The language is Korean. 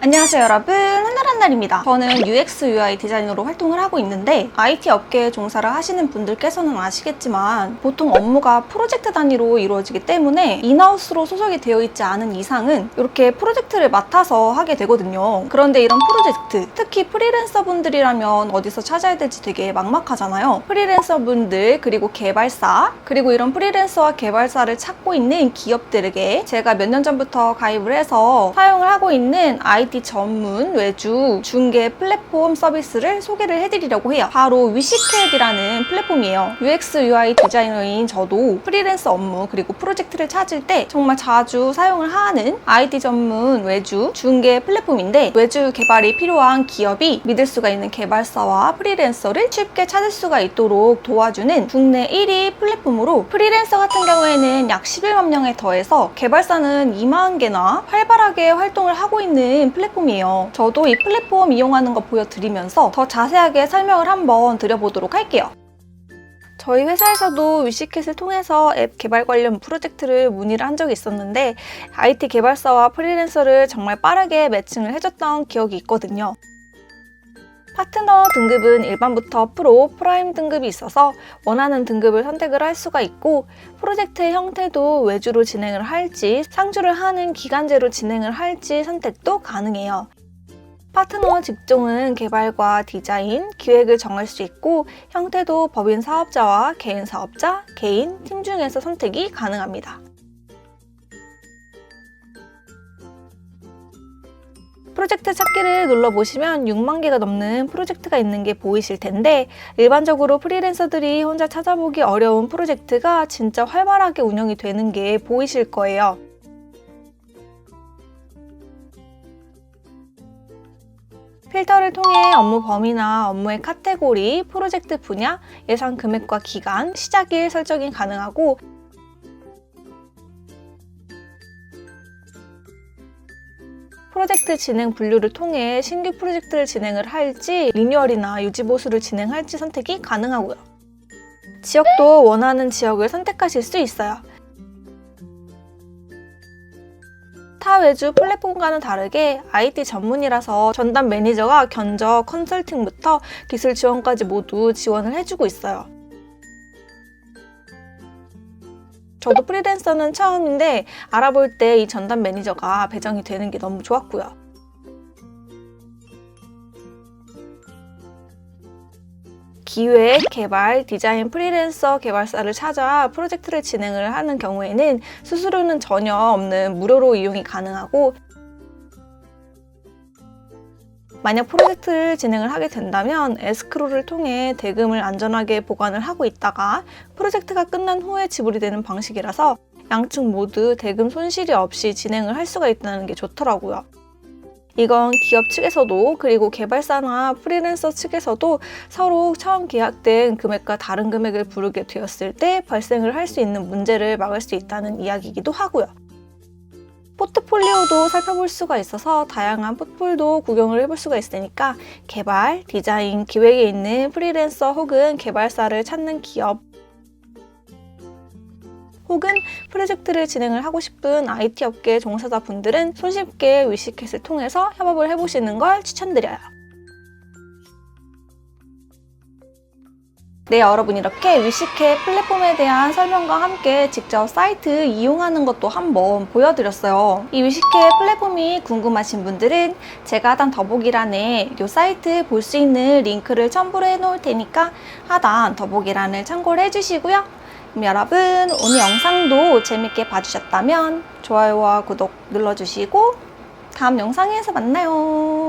안녕하세요 여러분. 한날한날입니다. 저는 UX UI 디자이너로 활동을 하고 있는데 IT 업계에 종사를 하시는 분들께서는 아시겠지만 보통 업무가 프로젝트 단위로 이루어지기 때문에 인하우스로 소속이 되어 있지 않은 이상은 이렇게 프로젝트를 맡아서 하게 되거든요. 그런데 이런 프로젝트 특히 프리랜서 분들이라면 어디서 찾아야 될지 되게 막막하잖아요. 프리랜서 분들 그리고 개발사 그리고 이런 프리랜서와 개발사를 찾고 있는 기업들에게 제가 몇 년 전부터 가입을 해서 사용을 하고 있는 IT 전문 외주 중개 플랫폼 서비스를 소개를 해드리려고 해요. 바로 위시캣이라는 플랫폼이에요. UX UI 디자이너인 저도 프리랜서 업무 그리고 프로젝트를 찾을 때 정말 자주 사용을 하는 IT 전문 외주 중개 플랫폼인데 외주 개발이 필요한 기업이 믿을 수가 있는 개발사와 프리랜서를 쉽게 찾을 수가 있도록 도와주는 국내 1위 플랫폼으로 프리랜서 같은 경우에는 약 11만 명에 더해서 개발사는 2만 개나 활발하게 활동을 하고 있는 플랫폼이에요. 저도 이 플랫폼 이용하는 거 보여드리면서 더 자세하게 설명을 한번 드려보도록 할게요. 저희 회사에서도 위시캣을 통해서 앱 개발 관련 프로젝트를 문의를 한 적이 있었는데 IT 개발사와 프리랜서를 정말 빠르게 매칭을 해줬던 기억이 있거든요. 파트너 등급은 일반부터 프로, 프라임 등급이 있어서 원하는 등급을 선택을 할 수가 있고 프로젝트의 형태도 외주로 진행을 할지 상주를 하는 기간제로 진행을 할지 선택도 가능해요. 파트너 직종은 개발과 디자인, 기획을 정할 수 있고 형태도 법인 사업자와 개인 사업자, 개인, 팀 중에서 선택이 가능합니다. 프로젝트 찾기를 눌러보시면 6만 개가 넘는 프로젝트가 있는 게 보이실 텐데 일반적으로 프리랜서들이 혼자 찾아보기 어려운 프로젝트가 진짜 활발하게 운영이 되는 게 보이실 거예요. 필터를 통해 업무 범위나 업무의 카테고리, 프로젝트 분야, 예상 금액과 기간, 시작일 설정이 가능하고 프로젝트 진행 분류를 통해 신규 프로젝트를 진행을 할지 리뉴얼이나 유지 보수를 진행할지 선택이 가능하고요. 지역도 원하는 지역을 선택하실 수 있어요. 타 외주 플랫폼과는 다르게 IT 전문이라서 전담 매니저가 견적, 컨설팅부터 기술 지원까지 모두 지원을 해주고 있어요. 저도 프리랜서는 처음인데 알아볼 때 이 전담 매니저가 배정이 되는 게 너무 좋았고요. 기획, 개발, 디자인 프리랜서 개발사를 찾아 프로젝트를 진행을 하는 경우에는 수수료는 전혀 없는 무료로 이용이 가능하고 만약 프로젝트를 진행을 하게 된다면 에스크로를 통해 대금을 안전하게 보관을 하고 있다가 프로젝트가 끝난 후에 지불이 되는 방식이라서 양측 모두 대금 손실이 없이 진행을 할 수가 있다는 게 좋더라고요. 이건 기업 측에서도 그리고 개발사나 프리랜서 측에서도 서로 처음 계약된 금액과 다른 금액을 부르게 되었을 때 발생을 할 수 있는 문제를 막을 수 있다는 이야기이기도 하고요. 포트폴리오도 살펴볼 수가 있어서 다양한 포트폴도 구경을 해볼 수가 있으니까 개발, 디자인, 기획에 있는 프리랜서 혹은 개발사를 찾는 기업 혹은 프로젝트를 진행을 하고 싶은 IT 업계 종사자 분들은 손쉽게 위시캣을 통해서 협업을 해보시는 걸 추천드려요. 네, 여러분 이렇게 위시캣 플랫폼에 대한 설명과 함께 직접 사이트 이용하는 것도 한번 보여드렸어요. 이 위시캣 플랫폼이 궁금하신 분들은 제가 하단 더보기란에 이 사이트 볼 수 있는 링크를 첨부를 해놓을 테니까 하단 더보기란을 참고를 해주시고요. 그럼 여러분 오늘 영상도 재밌게 봐주셨다면 좋아요와 구독 눌러주시고 다음 영상에서 만나요.